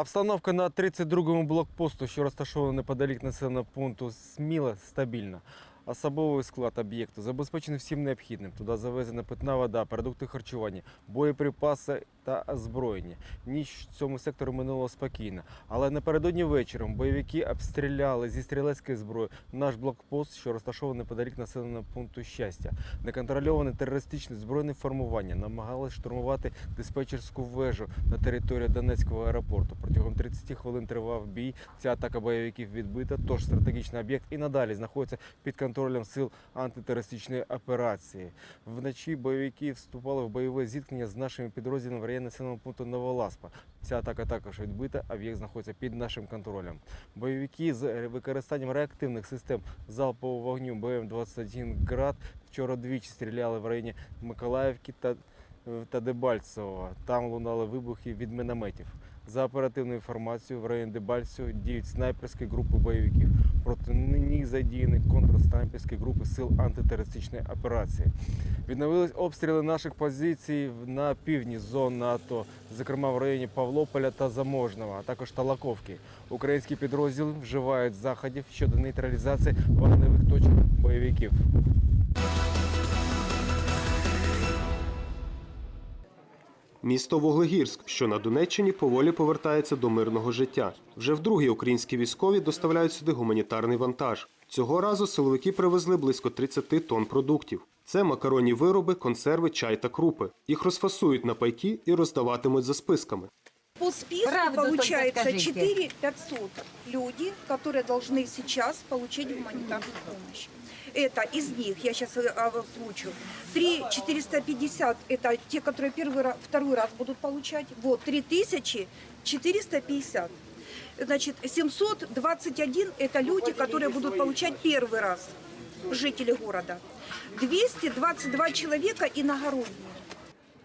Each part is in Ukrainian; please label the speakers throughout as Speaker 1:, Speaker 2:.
Speaker 1: Обстановка на 32-му блокпосту, що розташована неподалік населеного пункту Сміла, стабільна. Особовий склад об'єкту забезпечений всім необхідним. Туди завезена питна вода, продукти харчування, боєприпаси та озброєння. Ніч в цьому секторі минула спокійно. Але напередодні вечором бойовики обстріляли зі стрілецької зброї наш блокпост, що розташований неподалік населеного пункту щастя. Неконтрольоване терористичне збройне формування намагалось штурмувати диспетчерську вежу на території Донецького аеропорту. Протягом 30 хвилин тривав бій. Ця атака бойовиків відбита, тож стратегічний об'єкт і надалі знаходиться під контролем сил антитерористичної операції. Вночі бойовики вступали в бойове зіткнення з нашими підрозділами в районі населеного пункту Новоласпа. Ця атака також відбита, об'єкт знаходиться під нашим контролем. Бойовики з використанням реактивних систем залпового вогню БМ-21 «Град» вчора двічі стріляли в районі Миколаївки та, та Дебальцево. Там лунали вибухи від мінометів. За оперативною інформацією, в районі Дебальцево діють снайперські групи бойовиків. Проти них задіяні контрснайперські групи сил антитерористичної операції. Відновились обстріли наших позицій на півдні зон НАТО, зокрема в районі Павлополя та Заможного, а також Талаковки. Українські підрозділи вживають заходів щодо нейтралізації вогневих точок бойовиків.
Speaker 2: Місто Вуглегірськ, що на Донеччині, поволі повертається до мирного життя. Вже вдруге українські військові доставляють сюди гуманітарний вантаж. Цього разу силовики привезли близько 30 тонн продуктів. Це макаронні вироби, консерви, чай та крупи. Їх розфасують на пайки і роздаватимуть за списками.
Speaker 3: По списку
Speaker 4: Правду
Speaker 3: получается
Speaker 4: скажите.
Speaker 3: 4 500 люди, которые должны сейчас получить гуманитарную помощь Это из них, я сейчас озвучу, 3 450 это те, которые первый раз, второй раз будут получать. Вот, 3450. Значит, 721 это люди, которые будут получать первый раз, жители города. 222 человека иногородние.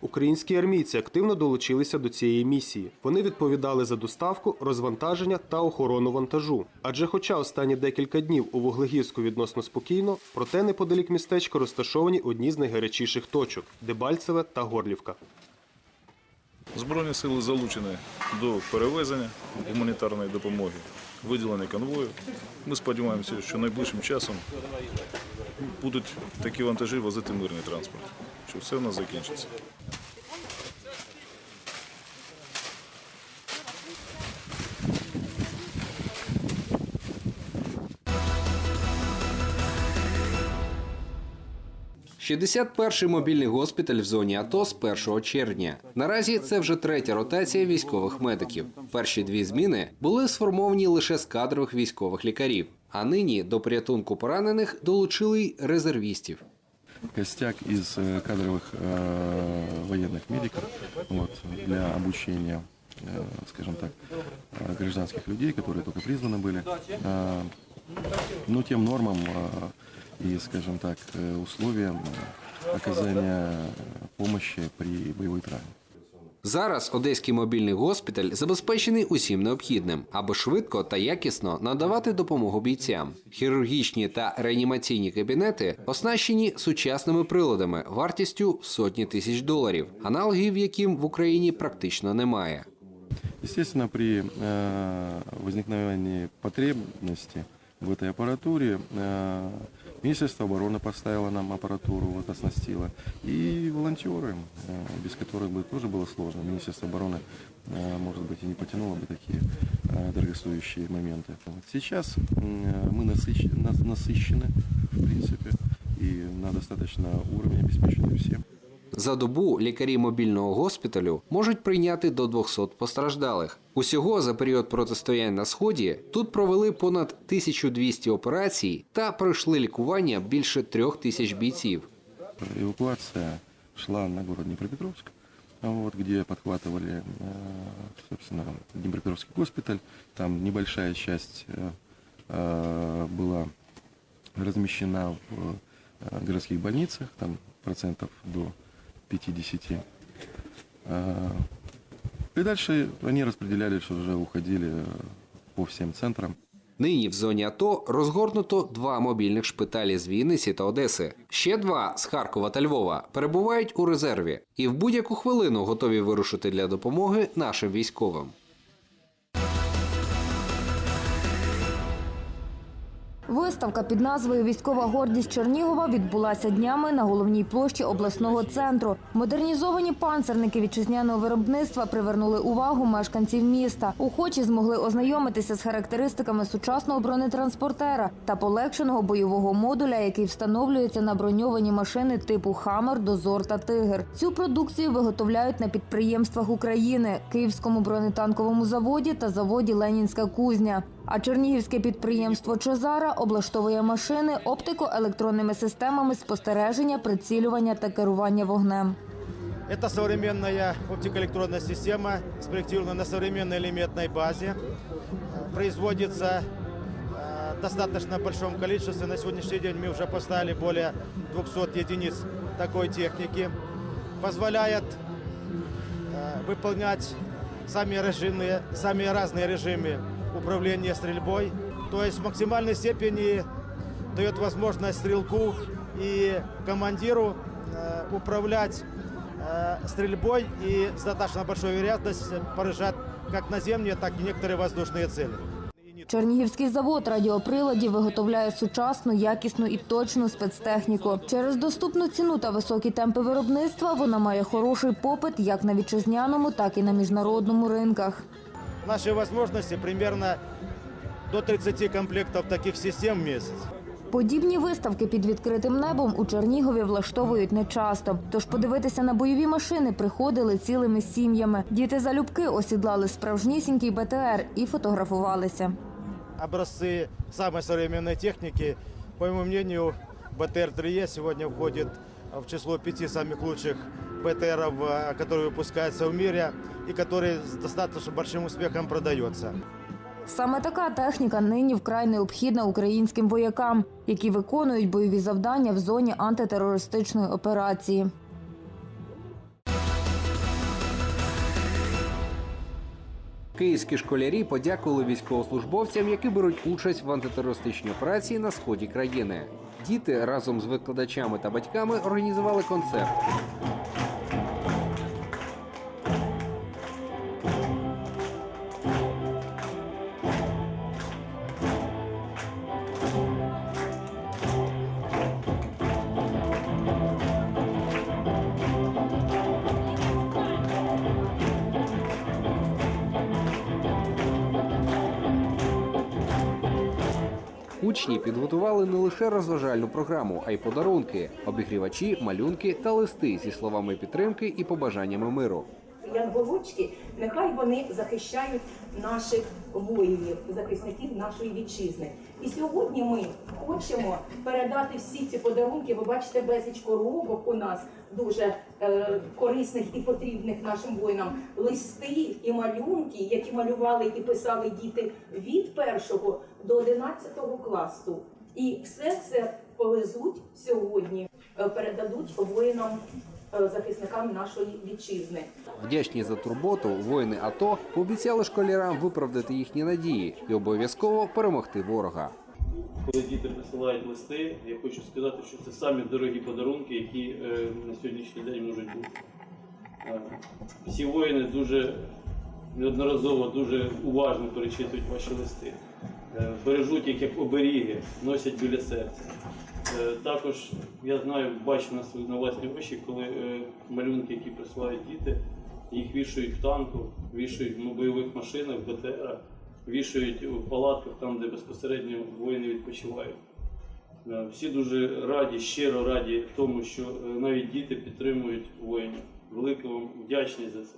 Speaker 2: Українські армійці активно долучилися до цієї місії. Вони відповідали за доставку, розвантаження та охорону вантажу. Адже, хоча останні декілька днів у Вуглегірську відносно спокійно, проте неподалік містечка розташовані одні з найгарячіших точок Дебальцеве та Горлівка.
Speaker 5: Збройні сили залучені до перевезення гуманітарної допомоги, виділення конвою. Ми сподіваємося, що найближчим часом будуть такі вантажі возити мирний транспорт, що все в нас закінчиться.
Speaker 6: – 61-й мобільний госпіталь в зоні АТО з 1 червня. Наразі це вже третя ротація військових медиків. Перші дві зміни були сформовані лише з кадрових військових лікарів. А нині до порятунку поранених долучили й резервістів.
Speaker 7: костяк из э, кадровых э, военных медиков вот, для обучения, э, скажем так, э, гражданских людей, которые только призваны были, э, ну, тем нормам э, и, скажем так, э, условиям э, оказания помощи при боевой травме.
Speaker 6: Зараз одеський мобільний госпіталь забезпечений усім необхідним, аби швидко та якісно надавати допомогу бійцям. Хірургічні та реанімаційні кабінети оснащені сучасними приладами вартістю в сотні тисяч доларів, аналогів яким в Україні практично немає.
Speaker 7: Естественно, при э, возникновении потребности в этой аппаратуре э, Министерство обороны поставило нам аппаратуру, вот, оснастило, и волонтеры, э, без которых бы тоже было сложно. Министерство обороны, э, может быть, и не потянуло бы такие дорогостоящие моменты. Сейчас мы насыщ- нас- насыщены, в принципе, и на достаточно уровне обеспечены всем.
Speaker 6: За добу лікарі мобільного госпіталю можуть прийняти до 200 постраждалих. Усього за період протистоянь на сході тут провели понад 1200 операцій та пройшли лікування більше трьох тисяч бійців.
Speaker 7: Эвакуация шла на город Днепропетровск, а вот, где подхватывали, э, собственно, Днепропетровский госпиталь. Там небольшая часть э, э, была размещена в э, городских больницах, там процентов до 50. Э, И дальше они распределялись, уже уходили э, по всем центрам.
Speaker 6: Нині в зоні АТО розгорнуто два мобільних шпиталі з Вінниці та Одеси. Ще два з Харкова та Львова перебувають у резерві і в будь-яку хвилину готові вирушити для допомоги нашим військовим.
Speaker 4: Виставка під назвою Військова гордість Чернігова відбулася днями на головній площі обласного центру. Модернізовані панцерники вітчизняного виробництва привернули увагу мешканців міста. Охочі змогли ознайомитися з характеристиками сучасного бронетранспортера та полегшеного бойового модуля, який встановлюється на броньовані машини типу Хамер, Дозор та Тигр. Цю продукцію виготовляють на підприємствах України, Київському бронетанковому заводі та заводі Ленінська кузня. А чернігівське підприємство Чозара облаштовує машини оптико-електронними системами спостереження, прицілювання та керування вогнем.
Speaker 8: Это современная оптико-электронная система, спроектирована на современной элементной базе. Э, Производится э, достаточно большом количестве. На сегодняшний день мы уже поставили более 200 единиц такой техники. Позволяет э, выполнять самые, режимные, самые разные режимы управления стрельбой. То есть в максимальной степени дает возможность стрелку и командиру э, управлять э, стрельбой и с достаточно большой вероятностью поражать как наземные, так и некоторые воздушные цели.
Speaker 4: Чернігівський завод радіоприладів виготовляє сучасну, якісну і точну спецтехніку. Через доступну ціну та високі темпи виробництва вона має хороший попит як на вітчизняному, так і на міжнародному ринках.
Speaker 8: Наши возможности примерно до 30 комплектов таких систем в месяц.
Speaker 4: Подібні виставки під відкритим небом у Чернігові влаштовують нечасто. Тож подивитися на бойові машини приходили цілими сім'ями. Діти залюбки осідлали справжнісінький БТР і фотографувалися.
Speaker 8: Образцы самой современной техники, по моему мнению, БТР-3Е сегодня входит в число пяти самых лучших БТРов, э, которые выпускаются в мире и который с достаточно большим успехом продается.
Speaker 4: Саме така техніка нині вкрай необхідна українським воякам, які виконують бойові завдання в зоні антитерористичної операції.
Speaker 6: Київські школярі подякували військовослужбовцям, які беруть участь в антитерористичній операції на сході країни. Діти разом з викладачами та батьками організували концерт. Учні підготували не лише розважальну програму, а й подарунки, обігрівачі, малюнки та листи зі словами підтримки і побажаннями миру.
Speaker 9: Янголочки, нехай вони захищають наших воїнів, захисників нашої вітчизни. І сьогодні ми хочемо передати всі ці подарунки. Ви бачите, безліч коробок у нас дуже е, корисних і потрібних нашим воїнам. Листи і малюнки, які малювали і писали діти від першого до 11 класу. І все це повезуть сьогодні, е, передадуть воїнам. е, Захисникам нашої вітчизни.
Speaker 6: Вдячні за турботу, воїни АТО пообіцяли школярам виправдати їхні надії і обов'язково перемогти ворога.
Speaker 10: Коли діти присилають листи, я хочу сказати, що це самі дорогі подарунки, які е, на сьогоднішній день можуть бути. Е, всі воїни дуже неодноразово дуже уважно перечитують ваші листи, е, бережуть їх як оберіги, носять біля серця. Також я знаю, бачу на свої на власні очі, коли малюнки, які присилають діти, їх вішають в танку, вішають в бойових машинах, в БТРах вішають у палатках, там, де безпосередньо воїни відпочивають. Е, Всі дуже раді, щиро раді тому, що е, навіть діти підтримують воїнів. Велика вам вдячність за це.